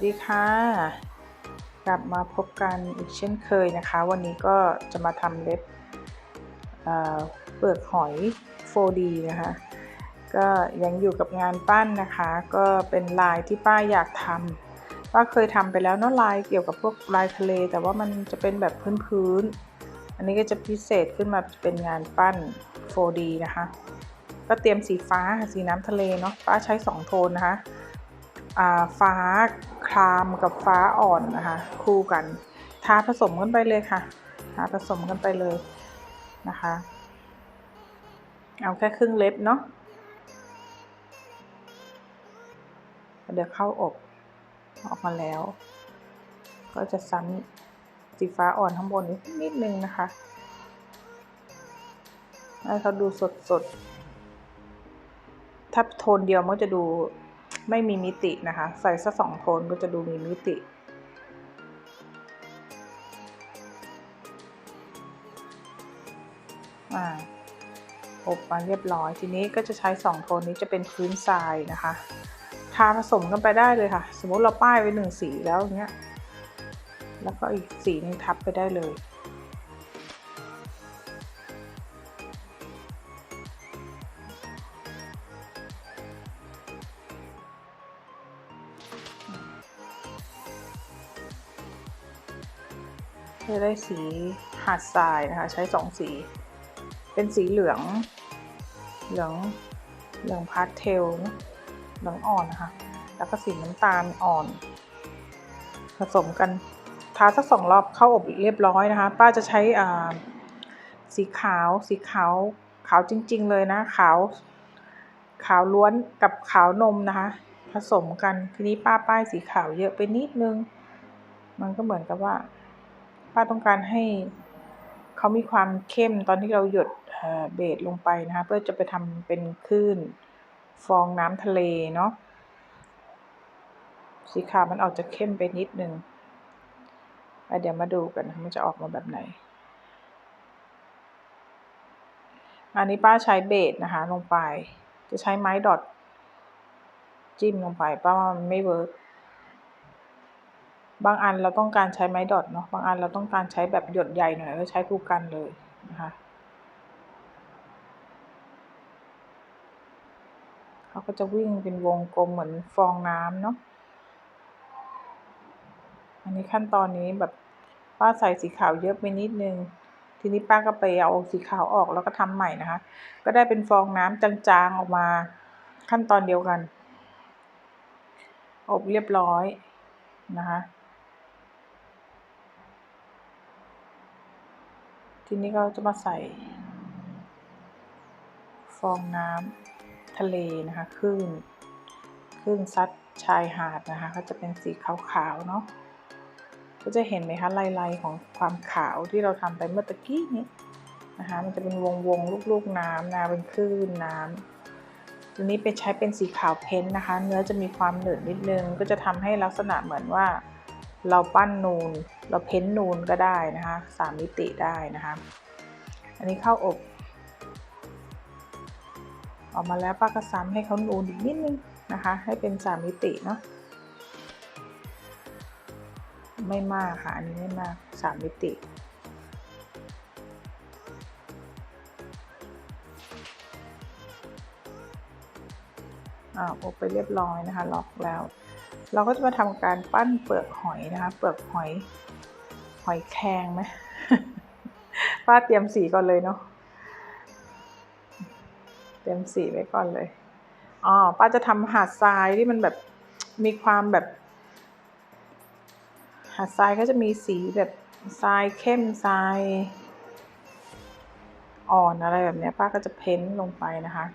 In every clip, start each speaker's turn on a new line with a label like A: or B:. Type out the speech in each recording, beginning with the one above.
A: วัสดีค่ะ กลับมาพบกันอีกเช่นเคยนะคะ วันนี้ก็จะมาทำเล็บเเปลือกหอย 4D นะคะ ก็ยังอยู่กับงานปั้นนะคะ ก็เป็นลายที่ป้าอยากทำป้าเคยทำไปแล้วเนาะลายเกี่ยวกับพวกลายทะเล แต่ว่ามันจะเป็นแบบพื้นๆ อันนี้ก็จะพิเศษขึ้นมาเป็นงานปั้น 4D นะคะ ก็เตรียมสีฟ้าสีน้ำทะเลเนาะป้าใช้ 2 โทนนะคะ ฟ้าครามกับฟ้าอ่อนนะคะ คู่กันทาผสมกันไปเลยค่ะทาผสมกันไปเลยนะคะ เอาแค่ครึ่งเล็บเนาะเดี๋ยวเข้าอบออกมาแล้ว ก็จะซ้ำสีฟ้าอ่อนข้างบนนิดนึงนะคะให้เขาดูสดสดๆถ้าโทนเดียวมันจะดู ไม่มีมิตินะคะ ใส่สักสองโทนก็จะดูมีมิติอบมาเรียบร้อย ทีนี้ก็จะใช้สองโทนนี้จะเป็นพื้นทรายนะคะทาผสมกันไปได้เลยค่ะ สมมติเราป้ายไว้หนึ่งสีแล้วอย่างเงี้ย แล้วก็อีกสีนึงทับไปได้เลย จะได้สีหาดทรายนะคะ ใช้สองสี เป็นสีเหลือง เหลือง เหลืองพาสเทล เหลืองอ่อนนะคะ แล้วก็สีน้ำตาลอ่อน ผสมกันทาสักสองรอบเข้าอบเรียบร้อยนะคะ ป้าจะใช้สีขาว สีขาว ขาวจริง ๆ เลยนะ ขาว ขาวล้วนกับขาวนมนะคะ ผสมกัน ทีนี้ป้าป้ายสีขาวเยอะไปนิดนึง มันก็เหมือนกับว่า ป้าต้องการให้เขามีความเข้มตอนที่เราหยดเบสลงไปนะคะเพื่อจะไปทำเป็นคลื่นฟองน้ำทะเลเนาะสีขาวมันออกจะเข้มไปนิดนึงเดี๋ยวมาดูกันมันจะออกมาแบบไหน อันนี้ป้าใช้เบสนะคะลงไป จะใช้ไม้ดอทจิ้มลงไปป้าว่ามันไม่เวิร์ก บางอันเราต้องการใช้ไม้ดอทเนาะบางอันเราต้องการใช้แบบหยดใหญ่หน่อยก็ใช้คู่กันเลยนะคะเขาก็จะวิ่งเป็นวงกลมเหมือนฟองน้ำเนาะอันนี้ขั้นตอนนี้แบบป้าใส่สีขาวเยอะไปนิดนึง ทีนี้ป้าก็ไปเอาสีขาวออกแล้วก็ทำใหม่นะคะ ก็ได้เป็นฟองน้ำจางๆออกมาขั้นตอนเดียวกัน อบเรียบร้อยนะคะ ทีนี้ก็จะมาใส่ ฟองน้ำทะเลนะคะคลื่นคลื่นซัดชายหาดนะคะ ก็จะเป็นสีขาวๆเนาะก็จะเห็นไหมคะลายๆของความขาวที่เราทำไปเมื่อตะกี้นี้นะคะ มันจะเป็นวงวงลูกๆน้ำนะเป็นคลื่นน้ำทีนี้ไปใช้เป็นสีขาวเพ้นนะคะ เนื้อจะมีความหนืดนิดนึง ก็จะทำให้ลักษณะเหมือนว่า เราปั้นนูน เราเพ้นนูนก็ได้นะคะสามมิติได้นะคะอันนี้เข้าอบ ออกมาแล้วป้าก็ซ้ำให้เขานูนอีกนิดนึงนะคะ ให้เป็นสามมิติเนาะไม่มากค่ะอันนี้ไม่มากสามมิติอ่าอบไปเรียบร้อยนะคะ ล็อกแล้ว เราก็จะมาทำการปั้นเปลือกหอยนะคะ เปลือกหอย หอยแครงไหมป้าเตรียมสีก่อนเลยเนาะเตรียมสีไว้ก่อนเลยอ๋อป้าจะทำหาดทรายที่มันแบบมีความแบบ หาดทรายก็จะมีสีแบบทรายเข้มทราย อ่อนอะไรแบบนี้ป้าก็จะเพ้นลงไปนะคะ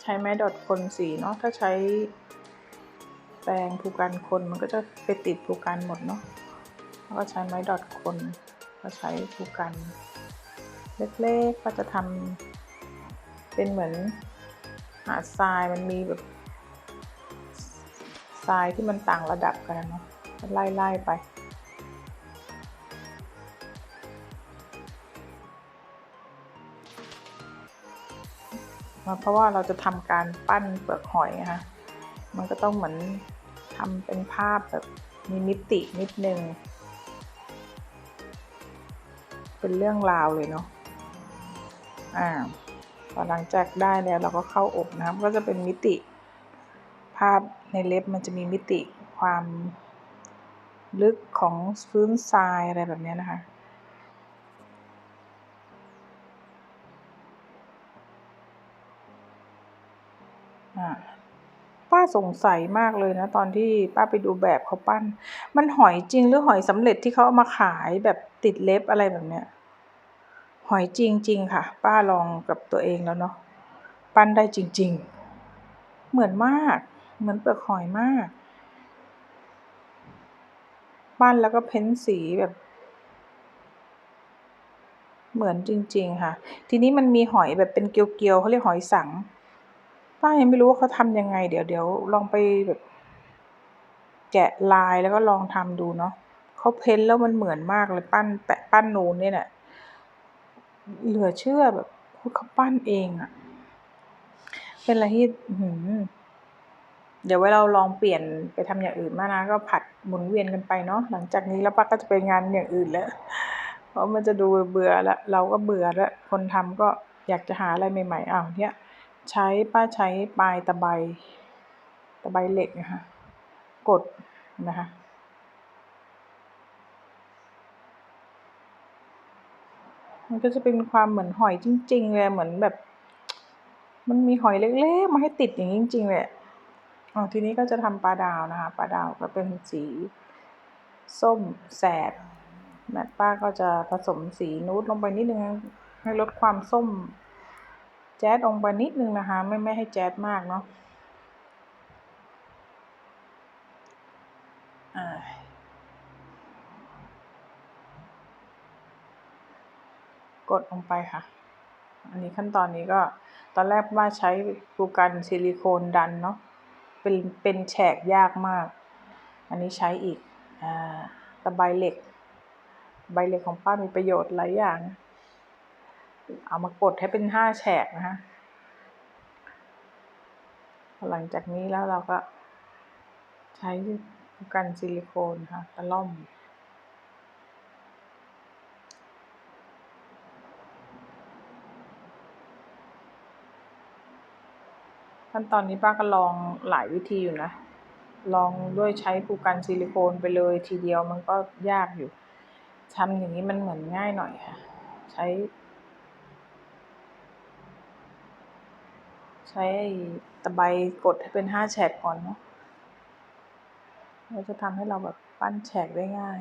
A: ใช้ไม้ดอทคนสีเนาะถ้าใช้ แปรงผูกันคนมันก็จะไปติดผูกันหมดเนาะแล้วก็ใช้ไม้ดอทคนก็ใช้ผูกัน เล็กๆก็จะทำเป็นเหมือนหาดทรายมันมีแบบทรายที่มันต่างระดับกันเนาะไล่ๆไปเพราะว่าเราจะทำการปั้นเปลือกหอยนะคะมันก็ต้องเหมือน ทำเป็นภาพแบบมีมิตินิดนึง เป็นเรื่องราวเลยเนาะ อ่าพอหลังจากได้แล้วเราก็เข้าอบนะครับก็จะเป็นมิติ ภาพในเล็บมันจะมีมิติความลึกของพื้นทรายอะไรแบบนี้นะคะอ่า ป้าสงสัยมากเลยนะตอนที่ป้าไปดูแบบเขาปั้น มันหอยจริงหรือหอยสำเร็จที่เขาเอามาขายแบบติดเล็บอะไรแบบเนี้ย หอยจริงๆค่ะ ป้าลองกับตัวเองแล้วเนาะปั้นได้จริง ๆ เหมือนมาก เหมือนเปลือกหอยมาก ปั้นแล้วก็เพ้นสีแบบเหมือนจริง ๆ ค่ะ ทีนี้มันมีหอยแบบเป็นเกลียวๆเขาเรียกหอยสัง ป้ายังไม่รู้ว่าเขาทำยังไง เดี๋ยวเดี๋ยวลองไปแบบแกะลายแล้วก็ลองทำดูเนาะเขาเพ้นแล้วมันเหมือนมากเลยปั้นแปะปั้นนูนเนี่ยแหละเหลือเชื่อแบบเขาปั้นเองอะเป็นอะไรที่เดี๋ยวไว้เราลองเปลี่ยนไปทำอย่างอื่นมานะ ก็ผัดหมุนเวียนกันไปเนาะหลังจากนี้แล้วป้าก็จะไปงานอย่างอื่นแล้ว เพราะมันจะดูเบื่อแล้วเราก็เบื่อแล้วคนทำก็อยากจะหาอะไรใหม่ๆอ้าวเนี่ย ใช้ป้าใช้ปลายตะไบตะไบเหล็กนะคะกดนะคะมันก็จะเป็นความเหมือนหอยจริง ๆ เลยเหมือนแบบ มันมีหอยเล็กๆ มาให้ติดอย่างจริง ๆ เลยอ๋อทีนี้ก็จะทำปลาดาวนะคะปลาดาวก็เป็นสี ส้มแสดแม่ป้าก็จะผสมสีนูดลงไปนิดนึงให้ลดความส้ม แจ๊ดลงไปนิดนึงนะคะ ไม่ไม่ให้แจ๊ดมากเนาะกดลงไปค่ะ อันนี้ขั้นตอนนี้ก็ตอนแรกว่าใช้ปูกันซิลิโคนดันเนาะ เป็นเป็นแฉกยากมาก อันนี้ใช้อีกอ่าตะไบเหล็ก ใบเหล็กของป้ามีประโยชน์หลายอย่าง เอามากดให้เป็นห้าแฉกนะคะหลังจากนี้แล้วเราก็ใช้กันซิลิโคนค่ะตะล่อม ขั้นตอนนี้ป้าก็ลองหลายวิธีอยู่นะ ลองด้วยใช้ภูกันซิลิโคนไปเลยทีเดียวมันก็ยากอยู่ทำอย่างนี้มันเหมือนง่ายหน่อยค่ะ ใช้ ช้ตะไบกดให้เป็นห้าแฉกก่อนเนาะเราจะทำให้เราแบบปั้นแฉกได้ง่าย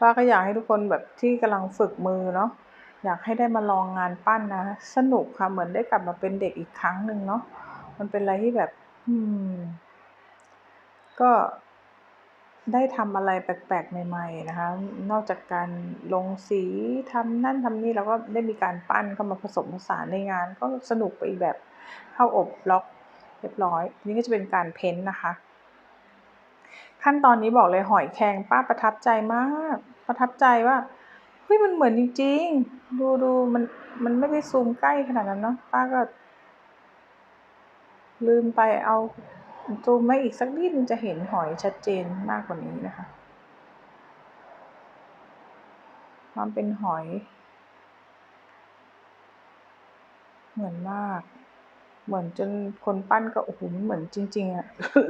A: ป้าก็อยากให้ทุกคนแบบที่กำลังฝึกมือเนาะอยากให้ได้มาลองงานปั้นนะ สนุกค่ะเหมือนได้กลับมาเป็นเด็กอีกครั้งหนึ่งเนาะ มันเป็นอะไรที่แบบ อืม ก็ได้ทำอะไรแปลกๆ ใหม่ๆนะคะ นอกจากการลงสีทำนั่นทำนี่แล้วก็ได้มีการปั้นเข้ามาผสมผสานในงาน ก็สนุกไปอีกแบบเข้าอบล็อกเรียบร้อย นี่ก็จะเป็นการเพ้นนะคะ ขั้นตอนนี้บอกเลยหอยแครงป้าประทับใจมาก ประทับใจว่าเฮ้ยมันเหมือนจริงๆ ดูดูมันมันไม่ได้ซูมใกล้ขนาดนั้นเนาะป้าก็ ลืมไปเอาซูมไม่อีกสักนิดจะเห็นหอยชัดเจนมากกว่านี้นะคะ ความเป็นหอย เหมือนมาก เหมือนจนคนปั้นก็โอ้โหเหมือนจริง ๆอะ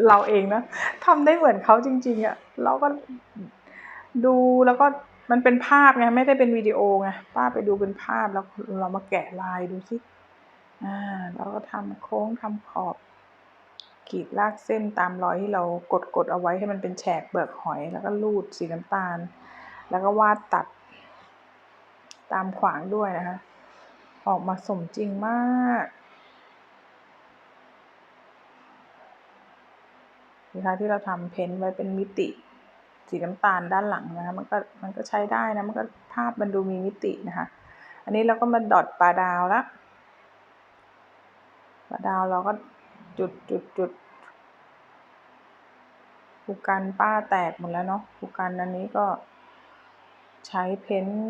A: เราเองนะทำได้เหมือนเขาจริง ๆอะเราก็ดูแล้วก็มันเป็นภาพไงไม่ได้เป็นวิดีโอไงป้าไปดูเป็นภาพแล้วเรามาแกะลายดูสิ อ่าเราก็ทำโค้งทำขอบ ขีดลากเส้นตามรอยที่เรากดกดเอาไว้ให้มันเป็นแฉกเปลือกหอยแล้วก็ลูดสีน้ำตาล แล้วก็วาดตัด ตามขวางด้วยนะคะ ออกมาสมจริงมากนะคะที่เราทำเพ้นไว้เป็นมิติสีน้ำตาลด้านหลังนะคะมันก็มันก็ใช้ได้นะ มันก็ภาพมันดูมีมิตินะคะ อันนี้เราก็มาดอทปลาดาวแล้ว ปลาดาวเราก็จุดจุดจุดภูกันป้าแตกหมดแล้วเนาะภูกันอันนี้ก็ใช้เพ้นท์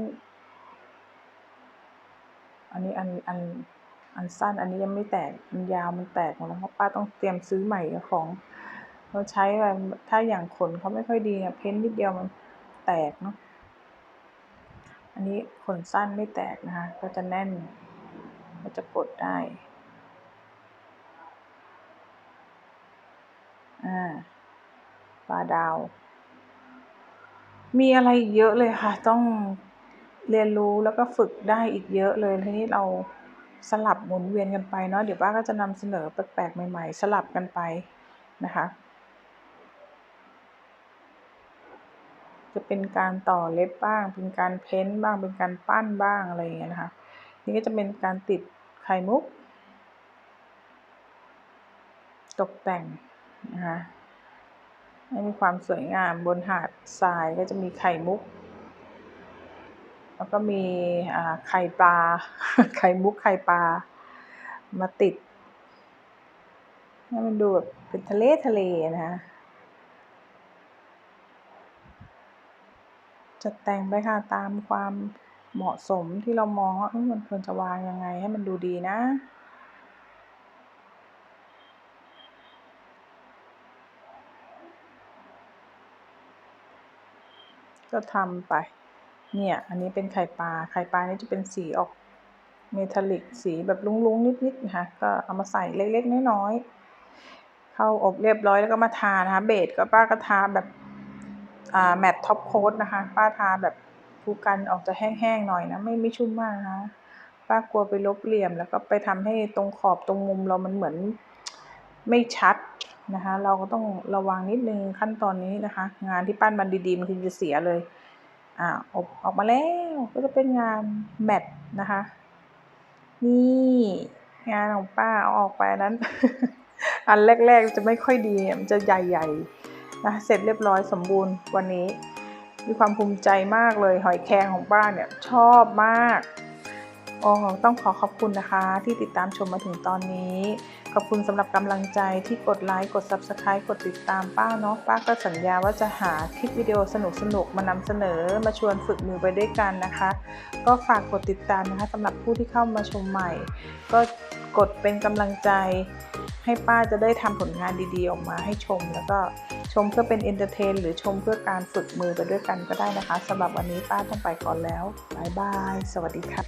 A: อันนี้อันอันอันสั้น อันนี้ยังไม่แตกอันยาวมันแตกหมดแล้วเพราะป้าต้องเตรียมซื้อใหม่ของเราใช้ไปถ้าอย่างขนเขาไม่ค่อยดีเนี่ยเพ้นท์นิดเดียวมันแตกเนาะอันนี้ขนสั้นไม่แตกนะคะ ก็จะแน่น ก็จะกดได้ อ่าปลาดาว มีอะไรเยอะเลยค่ะ ต้องเรียนรู้แล้วก็ฝึกได้อีกเยอะเลย ทีนี้เราสลับหมุนเวียนกันไปเนาะ เดี๋ยวป้าก็จะนำเสนอแปลกๆใหม่ ๆ สลับกันไปนะคะ จะเป็นการต่อเล็บบ้าง เป็นการเพ้นท์บ้าง เป็นการปั้นบ้างอะไรอย่างเงี้ยนะคะ นี่ก็จะเป็นการติดไข่มุก ตกแต่ง นะคะให้มีความสวยงามบนหาดทรายก็จะมีไข่มุก แล้วก็มีไข่ปลา ไข่มุกไข่ปลา มาติด ให้มันดูแบบเป็นทะเลทะเลนะคะจัดแต่งไปค่ะตามความเหมาะสมที่เรามองว่ามันควรจะวางยังไงให้มันดูดีนะ ก็ทำไป เนี่ย อันนี้เป็นไข่ปลา ไข่ปลานี่จะเป็นสีออกเมทัลลิกสีแบบลุ้งๆนิดๆนะคะ ก็เอามาใส่เล็กๆน้อยๆ เข้าอบเรียบร้อยแล้วก็มาทานะคะ เบสก็ป้าก็ทาแบบอ่าแมตต์ท็อปโค้ดนะคะ ป้าทาแบบภูกันออกจะแห้งๆหน่อยนะ ไม่ไม่ชุ่มมากนะคะป้ากลัวไปลบเหลี่ยมแล้วก็ไปทำให้ตรงขอบตรงมุมเรามันเหมือนไม่ชัด นะคะ เราก็ต้องระวังนิดนึงขั้นตอนนี้นะคะ งานที่ปั้นมันดีๆมันคือจะเสียเลยอ่าอบออกมาแล้วก็จะเป็นงานแมทนะคะ นี่งานของป้าเอาออกไปนั้น อันแรก ๆ จะไม่ค่อยดีมันจะใหญ่ๆนะเสร็จเรียบร้อยสมบูรณ์วันนี้ มีความภูมิใจมากเลย หอยแครงของป้าเนี่ยชอบมากโอ้ต้องขอขอบคุณนะคะ ที่ติดตามชมมาถึงตอนนี้ ขอบคุณสำหรับกำลังใจที่กดไลค์กด Subscribe กดติดตามป้าเนาะป้าก็สัญญาว่าจะหาคลิปวิดีโอสนุกๆมานำเสนอมาชวนฝึกมือไปด้วยกันนะคะ ก็ฝากกดติดตามนะคะสำหรับผู้ที่เข้ามาชมใหม่ ก็กดเป็นกำลังใจ ให้ป้าจะได้ทำผลงานดีๆ ออกมาให้ชม แล้วก็ชมเพื่อเป็นเอนเตอร์เทนหรือชมเพื่อการฝึกมือไปด้วยกันก็ได้นะคะสำหรับวันนี้ป้าต้องไปก่อนแล้วบายบายสวัสดีค่ะ